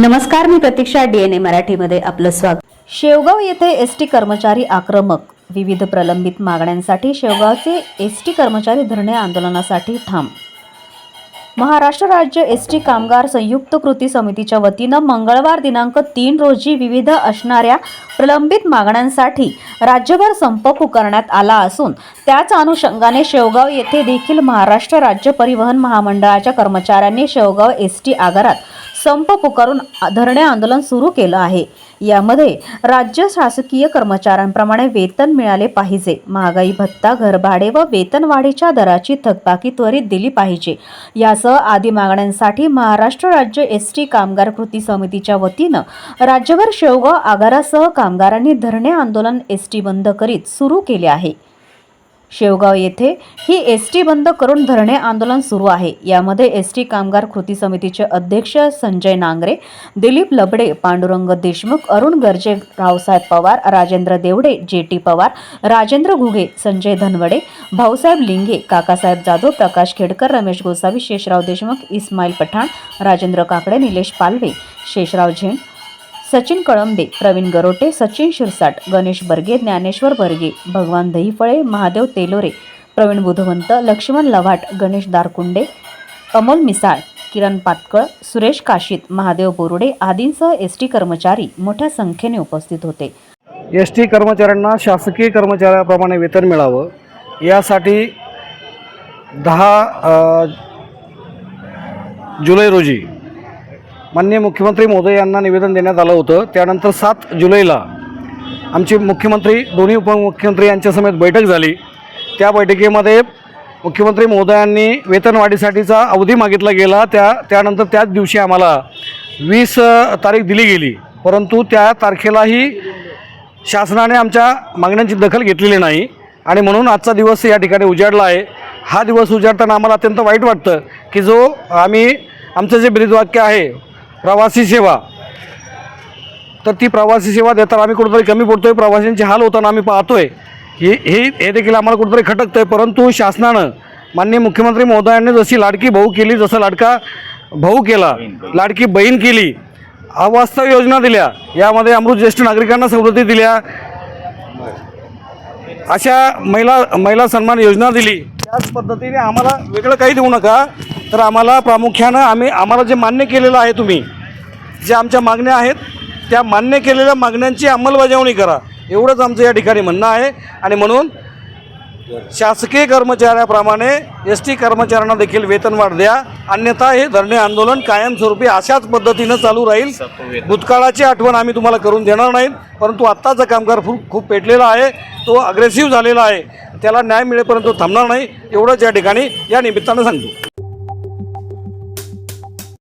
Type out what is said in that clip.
नमस्कार मी प्रतीक्षा डीएनए मराठीमध्ये आपलं स्वागत. शेवगाव येथे एस टी कर्मचारी आक्रमक. विविध प्रलंबित मागण्यांसाठी शेवगावचे एस टी कर्मचारी धरणे आंदोलनासाठी ठाम. महाराष्ट्र राज्य एस टी कामगार संयुक्त कृती समितीच्या वतीनं मंगळवार दिनांक तीन रोजी विविध असणाऱ्या प्रलंबित मागण्यांसाठी राज्यभर संप पुकारण्यात आला असून त्याच अनुषंगाने शेवगाव येथे देखील महाराष्ट्र राज्य परिवहन महामंडळाच्या कर्मचाऱ्यांनी शेवगाव एस टी आगारात संप पुकारून धरणे आंदोलन सुरू केलं आहे. यामध्ये राज्य शासकीय कर्मचाऱ्यांप्रमाणे वेतन मिळाले पाहिजे. महागाई भत्ता घरभाडे व वेतनवाढीच्या दराची थकबाकी त्वरित दिली पाहिजे. यासह आदी मागण्यांसाठी महाराष्ट्र राज्य एस टी कामगार कृती समितीच्या वतीनं राज्यभर शेवगाव आगारासह कामगारांनी धरणे आंदोलन एस टी बंद करीत सुरू केले आहे. शेवगाव येथे ही एस टी बंद करून धरणे आंदोलन सुरू आहे. यामध्ये एस टी कामगार कृती समितीचे अध्यक्ष संजय नांगरे दिलीप लबडे पांडुरंग देशमुख अरुण गर्जे रावसाहेब पवार राजेंद्र देवडे जे टी पवार राजेंद्र घुगे संजय धनवडे भाऊसाहेब लिंगे काकासाहेब जाधव प्रकाश खेडकर रमेश गोसावी शेषराव देशमुख इस्माईल पठाण राजेंद्र काकडे निलेश पालवे शेषराव झेंड सचिन कळंबे प्रवीण गरोटे सचिन शिरसाट गणेश बर्गे ज्ञानेश्वर बर्गे भगवान दहीफळे महादेव तेलोरे प्रवीण बुधवंत लक्ष्मण लव्हाट गणेश दारकुंडे अमोल मिसाळ किरण पातकळ सुरेश काशीत महादेव बोरुडे आदींसह एस टी कर्मचारी मोठ्या संख्येने उपस्थित होते. एस टी कर्मचाऱ्यांना शासकीय कर्मचाऱ्याप्रमाणे वेतन मिळावं. यासाठी दहा जुलै रोजी माननीय मुख्यमंत्री महोदय यांना निवेदन देण्यात आलं होतं. त्यानंतर सात जुलैला आमचे मुख्यमंत्री दोन्ही उपमुख्यमंत्री यांच्यासमेत बैठक झाली. त्या बैठकीमध्ये मुख्यमंत्री महोदयांनी वेतनवाढीसाठीचा अवधी मागितला गेला. त्या त्यानंतर त्याच दिवशी आम्हाला वीस तारीख दिली गेली. परंतु त्या तारखेलाही शासनाने आमच्या मागण्यांची दखल घेतलेली नाही. आणि म्हणून आजचा दिवस या ठिकाणी उजाडला आहे. हा दिवस उजाडताना आम्हाला अत्यंत वाईट वाटतं की जो आम्ही आमचं जे ब्रीदवाक्य आहे प्रवासी सेवा. तर ती प्रवासी सेवा देताना आम्ही कुठंतरी कमी पडतोय. प्रवाशांचे हाल होताना आम्ही पाहतोय. हे हे हे देखील आम्हाला कुठंतरी खटकतं आहे परंतु शासनानं माननीय मुख्यमंत्री महोदयांनी जशी लाडकी भाऊ केली जसं लाडका भाऊ केला लाडकी बहीण केली अवास्तव योजना दिल्या यामध्ये अमृत ज्येष्ठ नागरिकांना सवलती दिल्या अशा महिला महिला सन्मान योजना दिली. त्याच पद्धतीने आम्हाला वेगळं काही देऊ नका. तर आम्हाला प्रामुख्यानं आम्ही आम्हाला जे मान्य केलेलं आहे तुम्ही जे आमच्या मागण्या आहेत त्या मान्य केलेल्या मागण्यांची अंमलबजावणी करा. एवढंच आमचं या ठिकाणी म्हणणं आहे. आणि म्हणून शासकीय कर्मचाऱ्याप्रमाणे एस टी कर्मचाऱ्यांना देखील वेतनवाढ द्या. अन्यथा हे धरणे आंदोलन कायमस्वरूपी अशाच पद्धतीनं चालू राहील. भूतकाळाची आठवण आम्ही तुम्हाला करून देणार नाहीत परंतु आत्ताचा कामगार खूप खूप पेटलेला आहे. तो अग्रेसिव्ह झालेला आहे. त्याला न्याय मिळेपर्यंत थांबणार नाही. एवढंच या ठिकाणी या निमित्तानं सांगतो.